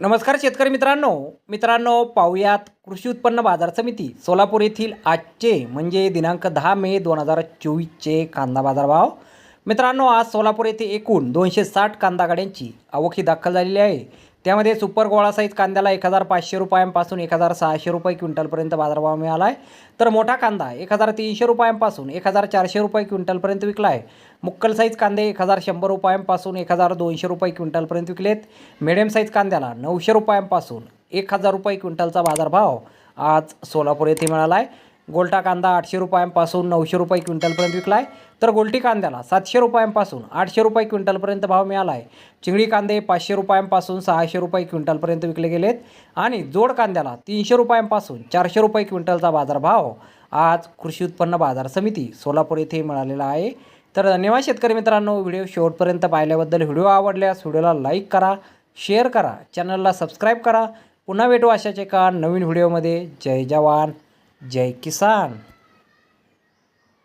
नमस्कार शेतकरी मित्रांनो. मित्रांनो पाहुयात कृषी उत्पन्न बाजार समिती सोलापूर येथील आजचे म्हणजे दिनांक दहा मे दोन हजार चोवीसचे कांदा बाजारभाव. मित्रांनो आज सोलापूर येथे एकूण दोनशे साठ कांदा गाड्यांची आवकी दाखल झालेली आहे. त्यामध्ये सुपर गोळा साईज कांद्याला एक हजार पाचशे रुपयांपासून एक हजार सहाशे रुपये क्विंटलपर्यंत बाजारभाव मिळाला आहे तर मोठा कांदा एक हजार तीनशे रुपयांपासून एक हजार चारशे रुपये क्विंटलपर्यंत विकला आहे मुक्कल साईज कांदे एक हजार शंभर रुपयांपासून एक हजार दोनशे रुपये क्विंटलपर्यंत विकलेत. मिडियम साईज कांद्याला नऊशे रुपयांपासून एक हजार रुपये क्विंटलचा बाजारभाव आज सोलापूर येथे मिळाला आहे गोल्टा कांदा आठशे रुपयांपासून नऊशे रुपये क्विंटलपर्यंत विकला आहे तर गोलटी कांद्याला सातशे रुपयांपासून आठशे रुपये क्विंटलपर्यंत भाव मिळाला आहे चिंगडी कांदे पाचशे रुपयांपासून सहाशे रुपये क्विंटलपर्यंत विकले गेलेत. आणि जोड कांद्याला तीनशे रुपयांपासून चारशे रुपये क्विंटलचा बाजारभाव आज कृषी उत्पन्न बाजार समिती सोलापूर येथे मिळालेला आहे. तर धन्यवाद शेतकरी मित्रांनो व्हिडिओ शेवटपर्यंत पाहिल्याबद्दल व्हिडिओ आवडल्यास व्हिडिओला लाईक करा शेअर करा चॅनलला सबस्क्राईब करा. पुन्हा भेटू अशाच एका नवीन व्हिडिओमध्ये. जय जवान. जय किसान.